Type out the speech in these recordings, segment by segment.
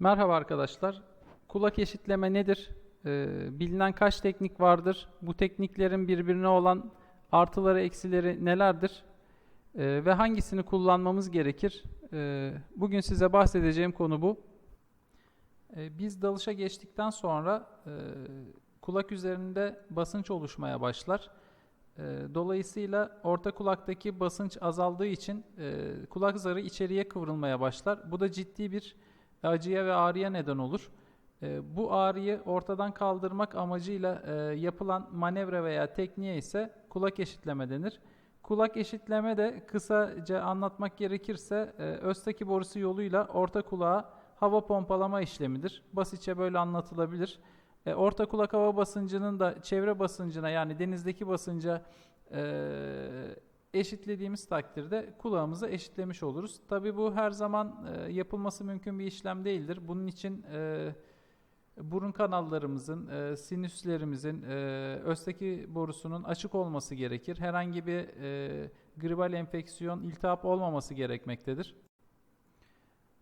Merhaba arkadaşlar. Kulak eşitleme nedir? Ee, bilinen kaç teknik vardır? Bu tekniklerin birbirine olan artıları, eksileri nelerdir? Ee, ve hangisini kullanmamız gerekir? Ee, bugün size bahsedeceğim konu bu. Ee, biz dalışa geçtikten sonra e, kulak üzerinde basınç oluşmaya başlar. Ee, dolayısıyla orta kulaktaki basınç azaldığı için e, kulak zarı içeriye kıvrılmaya başlar. Bu da ciddi bir acıya ve ağrıya neden olur. E, bu ağrıyı ortadan kaldırmak amacıyla e, yapılan manevra veya tekniğe ise kulak eşitleme denir. Kulak eşitleme de kısaca anlatmak gerekirse e, östaki borusu yoluyla orta kulağa hava pompalama işlemidir. Basitçe böyle anlatılabilir. E, orta kulak hava basıncının da çevre basıncına yani denizdeki basınca e, eşitlediğimiz takdirde kulağımızı eşitlemiş oluruz. Tabi bu her zaman e, yapılması mümkün bir işlem değildir. Bunun için e, burun kanallarımızın, e, sinüslerimizin, östeki borusunun açık olması gerekir. Herhangi bir gribal enfeksiyon, iltihap olmaması gerekmektedir.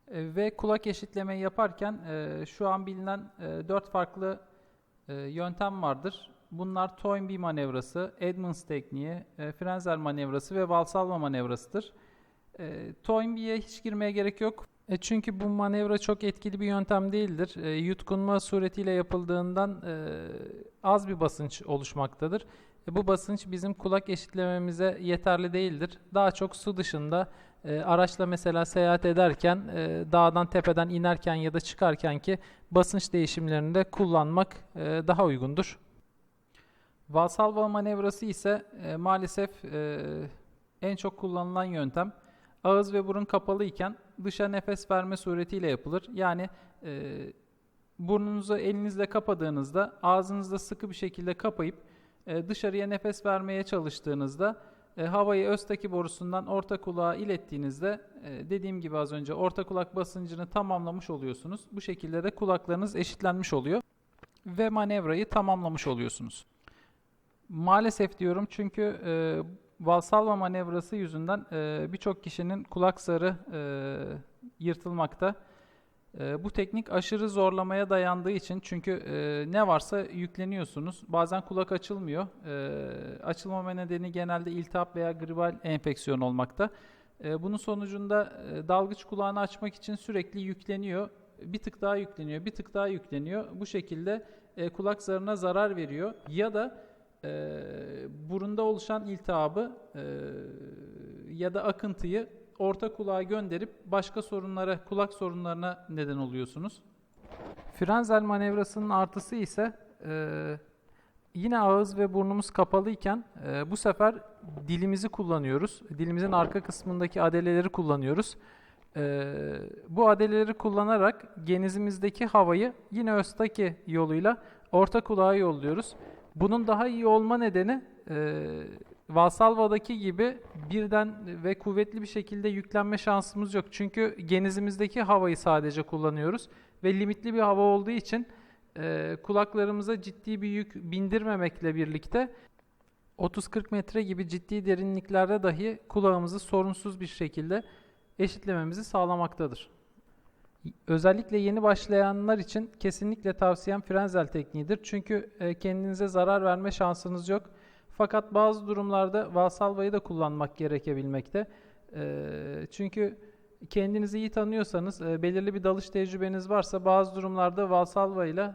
Ve kulak eşitlemeyi yaparken şu an bilinen e, 4 farklı yöntem vardır. Bunlar Toynbee manevrası, Edmonds tekniği, e, Frenzel manevrası ve Valsalva manevrasıdır. E, Toynbee'ye hiç girmeye gerek yok. E, çünkü bu manevra çok etkili bir yöntem değildir. E, yutkunma suretiyle yapıldığından e, az bir basınç oluşmaktadır. E, bu basınç bizim kulak eşitlememize yeterli değildir. Daha çok su dışında e, araçla mesela seyahat ederken, e, dağdan tepeden inerken ya da çıkarken ki basınç değişimlerinde kullanmak e, daha uygundur. Valsalva manevrası ise e, maalesef e, en çok kullanılan yöntem. Ağız ve burun kapalı iken dışa nefes verme suretiyle yapılır. Yani e, burnunuzu elinizle kapadığınızda ağzınızda sıkı bir şekilde kapayıp e, dışarıya nefes vermeye çalıştığınızda e, havayı östaki borusundan orta kulağa ilettiğinizde e, dediğim gibi az önce orta kulak basıncını tamamlamış oluyorsunuz. Bu şekilde de kulaklarınız eşitlenmiş oluyor ve manevrayı tamamlamış oluyorsunuz. Maalesef diyorum çünkü e, Valsalva manevrası yüzünden e, birçok kişinin kulak zarı e, yırtılmakta. E, bu teknik aşırı zorlamaya dayandığı için çünkü e, ne varsa yükleniyorsunuz. Bazen kulak açılmıyor. E, açılmama nedeni genelde iltihap veya gribal enfeksiyon olmakta. E, bunun sonucunda e, dalgıç kulağını açmak için sürekli yükleniyor. Bir tık daha yükleniyor, bir tık daha yükleniyor. Bu şekilde e, kulak zarına zarar veriyor. Ya da e, burunda oluşan iltihabı e, ya da akıntıyı orta kulağa gönderip başka sorunlara, kulak sorunlarına neden oluyorsunuz. Frenzel manevrasının artısı ise e, yine ağız ve burnumuz kapalıyken e, bu sefer dilimizi kullanıyoruz. Dilimizin arka kısmındaki adeleleri kullanıyoruz. E, bu adeleleri kullanarak genizimizdeki havayı yine östaki yoluyla orta kulağa yolluyoruz. Bunun daha iyi olma nedeni e, Valsalva'daki gibi birden ve kuvvetli bir şekilde yüklenme şansımız yok. Çünkü genizimizdeki havayı sadece kullanıyoruz ve limitli bir hava olduğu için e, kulaklarımıza ciddi bir yük bindirmemekle birlikte 30-40 metre gibi ciddi derinliklerde dahi kulağımızı sorunsuz bir şekilde eşitlememizi sağlamaktadır. Özellikle yeni başlayanlar için kesinlikle tavsiyem frenzel tekniğidir. Çünkü e, kendinize zarar verme şansınız yok. Fakat bazı durumlarda valsalvayı da kullanmak gerekebilmekte. E, çünkü kendinizi iyi tanıyorsanız, e, belirli bir dalış tecrübeniz varsa bazı durumlarda valsalva ile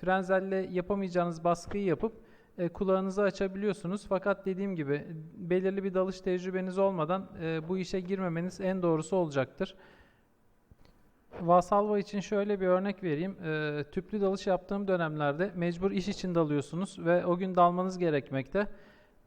frenzelle yapamayacağınız baskıyı yapıp kulağınızı açabiliyorsunuz. Fakat dediğim gibi belirli bir dalış tecrübeniz olmadan bu işe girmemeniz en doğrusu olacaktır. Vasalva için şöyle bir örnek vereyim. E, tüplü dalış yaptığım dönemlerde mecbur iş için dalıyorsunuz ve o gün dalmanız gerekmekte.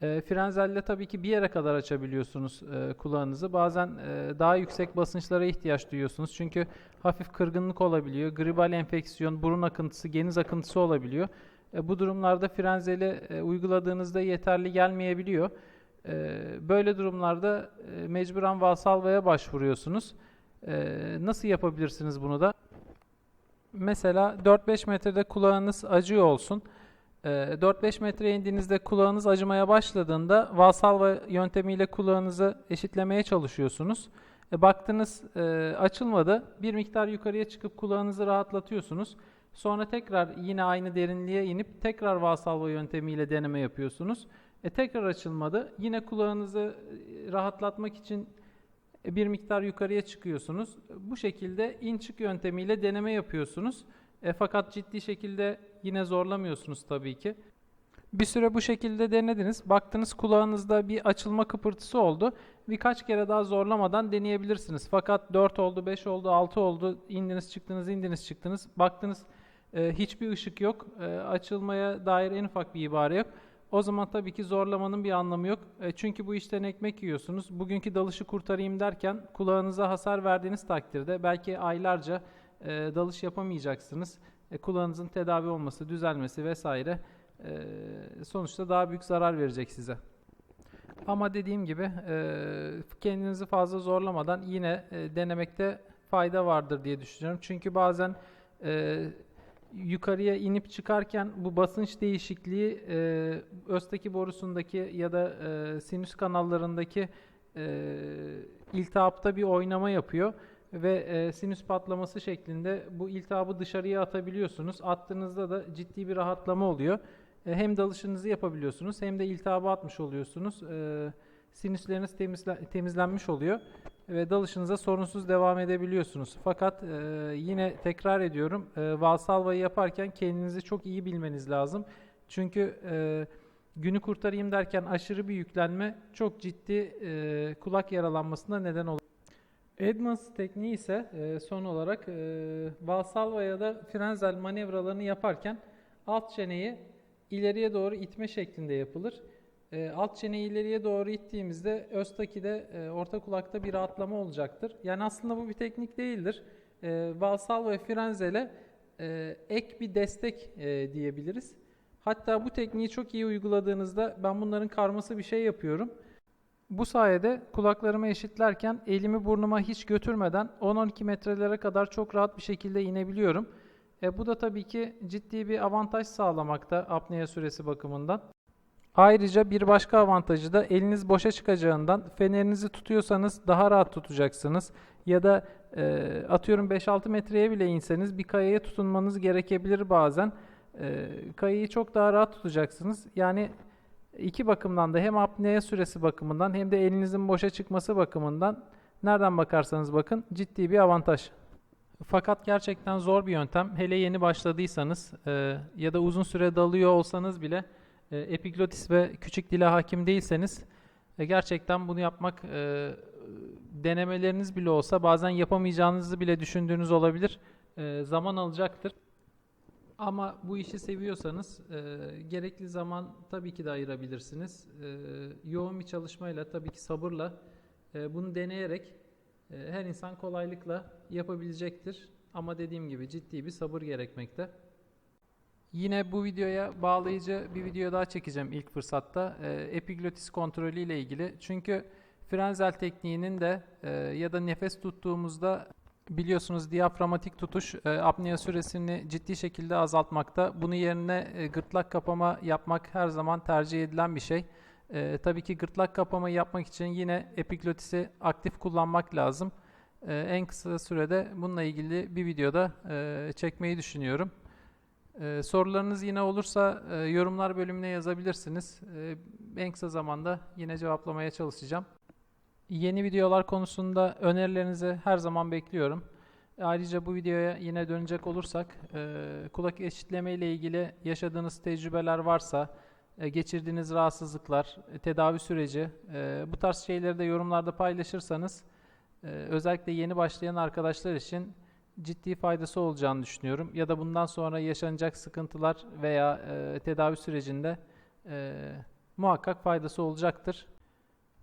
E, frenzelle tabii ki bir yere kadar açabiliyorsunuz e, kulağınızı. Bazen e, daha yüksek basınçlara ihtiyaç duyuyorsunuz. Çünkü hafif kırgınlık olabiliyor. Gribal enfeksiyon, burun akıntısı, geniz akıntısı olabiliyor. E, bu durumlarda frenzeli e, uyguladığınızda yeterli gelmeyebiliyor. E, böyle durumlarda e, mecburen Valsalva'ya başvuruyorsunuz. Ee, nasıl yapabilirsiniz bunu da? Mesela 4-5 metrede kulağınız acıyor olsun. Ee, 4-5 metreye indiğinizde kulağınız acımaya başladığında Valsalva yöntemiyle kulağınızı eşitlemeye çalışıyorsunuz. E, baktınız e, açılmadı. Bir miktar yukarıya çıkıp kulağınızı rahatlatıyorsunuz. Sonra tekrar yine aynı derinliğe inip tekrar Valsalva yöntemiyle deneme yapıyorsunuz. E, tekrar açılmadı. Yine kulağınızı e, rahatlatmak için bir miktar yukarıya çıkıyorsunuz. Bu şekilde in çık yöntemiyle deneme yapıyorsunuz. E, fakat ciddi şekilde yine zorlamıyorsunuz tabii ki. Bir süre bu şekilde denediniz. Baktınız kulağınızda bir açılma kıpırtısı oldu. Birkaç kere daha zorlamadan deneyebilirsiniz. Fakat 4 oldu, 5 oldu, 6 oldu. İndiniz çıktınız, indiniz çıktınız. Baktınız e, hiçbir ışık yok. E, açılmaya dair en ufak bir ibare yok. O zaman tabii ki zorlamanın bir anlamı yok. E, çünkü bu işten ekmek yiyorsunuz. Bugünkü dalışı kurtarayım derken kulağınıza hasar verdiğiniz takdirde belki aylarca e, dalış yapamayacaksınız. E, kulağınızın tedavi olması, düzelmesi vesaire e, sonuçta daha büyük zarar verecek size. Ama dediğim gibi e, kendinizi fazla zorlamadan yine e, denemekte fayda vardır diye düşünüyorum. Çünkü bazen e, yukarıya inip çıkarken bu basınç değişikliği e, östaki borusundaki ya da e, sinüs kanallarındaki e, iltihapta bir oynama yapıyor ve e, sinüs patlaması şeklinde bu iltihabı dışarıya atabiliyorsunuz. Attığınızda da ciddi bir rahatlama oluyor. E, hem dalışınızı yapabiliyorsunuz hem de iltihabı atmış oluyorsunuz. E, sinüsleriniz temizle, temizlenmiş oluyor ve dalışınıza sorunsuz devam edebiliyorsunuz. Fakat e, yine tekrar ediyorum, e, Valsalva'yı yaparken kendinizi çok iyi bilmeniz lazım. Çünkü e, günü kurtarayım derken aşırı bir yüklenme çok ciddi e, kulak yaralanmasına neden olur. Edmonds tekniği ise e, son olarak e, Valsalva ya da frenzel manevralarını yaparken alt çeneyi ileriye doğru itme şeklinde yapılır. E, alt çeneyi ileriye doğru ittiğimizde Öztaki'de e, orta kulakta bir rahatlama olacaktır. Yani aslında bu bir teknik değildir. E, Valsalva ve Frenzel'e e, ek bir destek e, diyebiliriz. Hatta bu tekniği çok iyi uyguladığınızda ben bunların karması bir şey yapıyorum. Bu sayede kulaklarımı eşitlerken elimi burnuma hiç götürmeden 10-12 metrelere kadar çok rahat bir şekilde inebiliyorum. E, bu da tabii ki ciddi bir avantaj sağlamakta apnea süresi bakımından. Ayrıca bir başka avantajı da eliniz boşa çıkacağından fenerinizi tutuyorsanız daha rahat tutacaksınız. Ya da e, atıyorum 5-6 metreye bile inseniz bir kayaya tutunmanız gerekebilir bazen. E, kayayı çok daha rahat tutacaksınız. Yani iki bakımdan da hem apnea süresi bakımından hem de elinizin boşa çıkması bakımından nereden bakarsanız bakın ciddi bir avantaj. Fakat gerçekten zor bir yöntem. Hele yeni başladıysanız e, ya da uzun süre dalıyor olsanız bile e, epiglotis ve küçük dile hakim değilseniz e, gerçekten bunu yapmak e, denemeleriniz bile olsa bazen yapamayacağınızı bile düşündüğünüz olabilir. E, zaman alacaktır. Ama bu işi seviyorsanız gerekli zaman tabii ki de ayırabilirsiniz. Yoğun bir çalışmayla tabii ki sabırla bunu deneyerek her insan kolaylıkla yapabilecektir. Ama dediğim gibi ciddi bir sabır gerekmekte. Yine bu videoya bağlayıcı bir video daha çekeceğim ilk fırsatta. E, epiglotis kontrolü ile ilgili. Çünkü frenzel tekniğinin de e, ya da nefes tuttuğumuzda biliyorsunuz diyaframatik tutuş e, apnea süresini ciddi şekilde azaltmakta. Bunun yerine e, gırtlak kapama yapmak her zaman tercih edilen bir şey. E, tabii ki gırtlak kapamayı yapmak için yine epiglotisi aktif kullanmak lazım. E, en kısa sürede bununla ilgili bir videoda e, çekmeyi düşünüyorum. Ee, sorularınız yine olursa e, yorumlar bölümüne yazabilirsiniz. Ee, en kısa zamanda yine cevaplamaya çalışacağım. Yeni videolar konusunda önerilerinizi her zaman bekliyorum. Ayrıca bu videoya yine dönecek olursak e, kulak eşitleme ile ilgili yaşadığınız tecrübeler varsa, e, geçirdiğiniz rahatsızlıklar, e, tedavi süreci e, bu tarz şeyleri de yorumlarda paylaşırsanız e, özellikle yeni başlayan arkadaşlar için ciddi faydası olacağını düşünüyorum. Ya da bundan sonra yaşanacak sıkıntılar veya e, tedavi sürecinde e, muhakkak faydası olacaktır.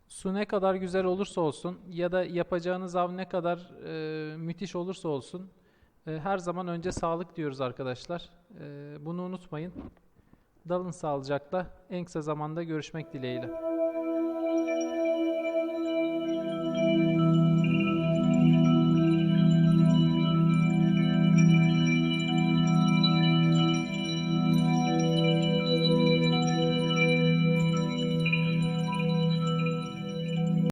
Su ne kadar güzel olursa olsun ya da yapacağınız av ne kadar e, müthiş olursa olsun e, her zaman önce sağlık diyoruz arkadaşlar. E, bunu unutmayın. Dalın sağlıcakla. En kısa zamanda görüşmek dileğiyle.